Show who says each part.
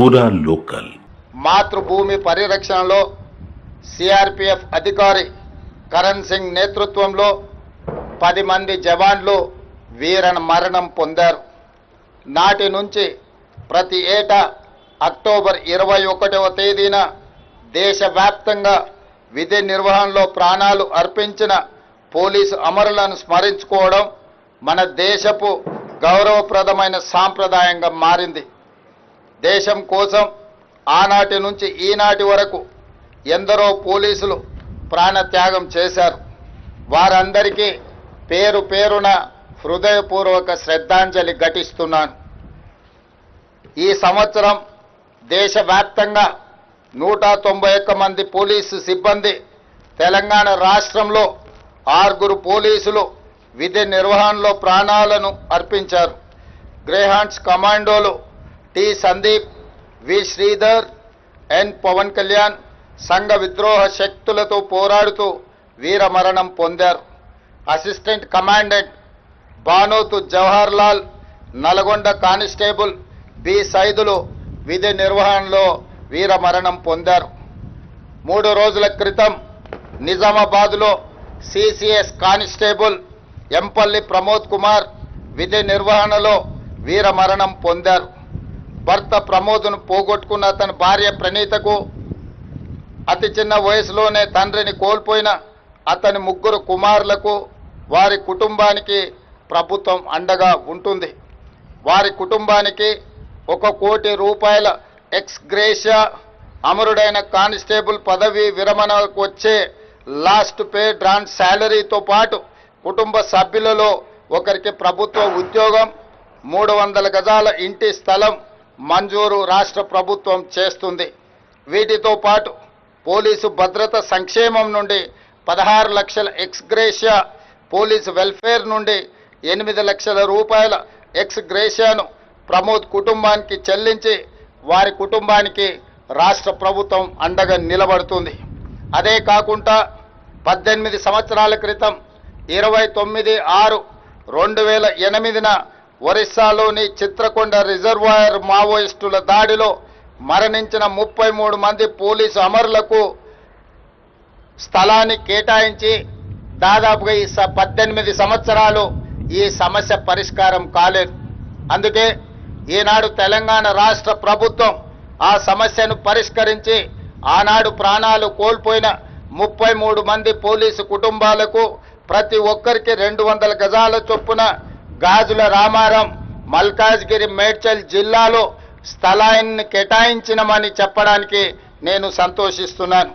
Speaker 1: పూరా లోకల్
Speaker 2: మాతృభూమి పరిరక్షణలో సిఆర్పిఎఫ్ అధికారి కరణ్ సింగ్ నేతృత్వంలో పది మంది జవాన్లు వీర మరణం పొందారు. నాటి నుంచి ప్రతి ఏటా అక్టోబర్ ఇరవై ఒకటవ తేదీన దేశవ్యాప్తంగా విధి నిర్వహణలో ప్రాణాలు అర్పించిన పోలీసు అమరులను స్మరించుకోవడం మన దేశపు గౌరవప్రదమైన సాంప్రదాయంగా మారింది. దేశం కోసం ఆనాటి నుంచి ఈనాటి వరకు ఎందరో పోలీసులు ప్రాణత్యాగం చేశారు. వారందరికీ పేరు పేరున హృదయపూర్వక శ్రద్ధాంజలి ఘటిస్తున్నాను. ఈ సంవత్సరం దేశవ్యాప్తంగా నూట తొంభై ఒక్క మంది పోలీసు సిబ్బంది తెలంగాణ రాష్ట్రంలో ఆరుగురు పోలీసులు విధి నిర్వహణలో ప్రాణాలను అర్పించారు. Greyhounds కమాండోలు T. Sandeep V. Sreedhar N. Pawan Kalyan సంఘ విద్రోహ శక్తులతో పోరాడుతూ వీరమరణం పొందారు. Assistant commandant Banothu Jawahar Lal Nalgonda constable B. Saidulu విధి నిర్వహణలో వీరమరణం పొందారు. మూడు రోజుల క్రితం నిజామాబాద్లో సిసిఎస్ కానిస్టేబుల్ ఎంపల్లి ప్రమోద్ కుమార్ విధి నిర్వహణలో వీరమరణం పొందారు. భర్త ప్రమోద్ను పోగొట్టుకున్న తన భార్య ప్రణీతకు అతి చిన్న వయసులోనే తండ్రిని కోల్పోయిన అతని ముగ్గురు కుమారులకు వారి కుటుంబానికి ప్రభుత్వం అండగా ఉంటుంది. వారి కుటుంబానికి ఒక కోటి రూపాయల ఎక్స్ గ్రేషియా అమరుడైన కానిస్టేబుల్ పదవి విరమణకు వచ్చే లాస్ట్ పే డ్రాన్ శాలరీతో పాటు కుటుంబ సభ్యులలో ఒకరికి ప్రభుత్వ ఉద్యోగం మూడు వందల గజాల ఇంటి స్థలం మంజూరు రాష్ట్ర ప్రభుత్వం చేస్తుంది. వీటితో పాటు పోలీసు భద్రత సంక్షేమం నుండి పదహారు లక్షల ఎక్స్గ్రేషియా పోలీసు వెల్ఫేర్ నుండి ఎనిమిది లక్షల రూపాయల ఎక్స్గ్రేషియాను ప్రమోద్ కుటుంబానికి చెల్లించి వారి కుటుంబానికి రాష్ట్ర ప్రభుత్వం అండగా నిలబడుతుంది. అదే కాకుండా పద్దెనిమిది సంవత్సరాల క్రితం ఇరవై తొమ్మిది ఆరు రెండు వేల ఎనిమిదిన ఒరిస్సాలోని చిత్రకొండ రిజర్వాయర్ మావోయిస్టుల దాడిలో మరణించిన ముప్పై మూడు మంది పోలీసు అమరులకు స్థలాన్ని కేటాయించి దాదాపుగా ఈ పద్దెనిమిది సంవత్సరాలు ఈ సమస్య పరిష్కారం కాలేదు. అందుకే ఈనాడు తెలంగాణ రాష్ట్ర ప్రభుత్వం ఆ సమస్యను పరిష్కరించి ఆనాడు ప్రాణాలు కోల్పోయిన ముప్పై మూడు మంది పోలీసు కుటుంబాలకు ప్రతి ఒక్కరికి రెండు వందల గజాల చొప్పున గాజుల రామారం మల్కాజ్గిరి మేడ్చల్ జిల్లాలో స్థలాన్ని కేటాయించినమని చెప్పడానికి నేను సంతోషిస్తున్నాను.